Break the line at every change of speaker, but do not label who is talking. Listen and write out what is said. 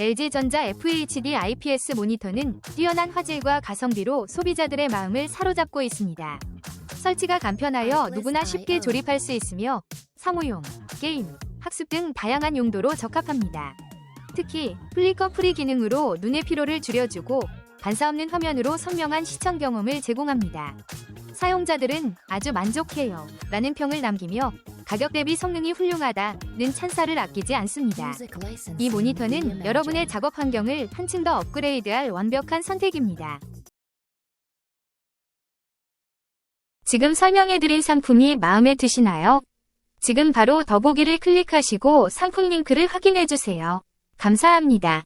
LG전자 FHD IPS 모니터는 뛰어난 화질과 가성비로 소비자들의 마음을 사로잡고 있습니다. 설치가 간편하여 누구나 쉽게 조립할 수 있으며 사무용, 게임, 학습 등 다양한 용도로 적합합니다. 특히 플리커 프리 기능으로 눈의 피로를 줄여주고 반사 없는 화면으로 선명한 시청 경험을 제공합니다. 사용자들은 아주 만족해요 라는 평을 남기며 가격 대비 성능이 훌륭하다는 찬사를 아끼지 않습니다. 이 모니터는 여러분의 작업 환경을 한층 더 업그레이드할 완벽한 선택입니다. 지금 설명해드린 상품이 마음에 드시나요? 지금 바로 더보기를 클릭하시고 상품 링크를 확인해주세요. 감사합니다.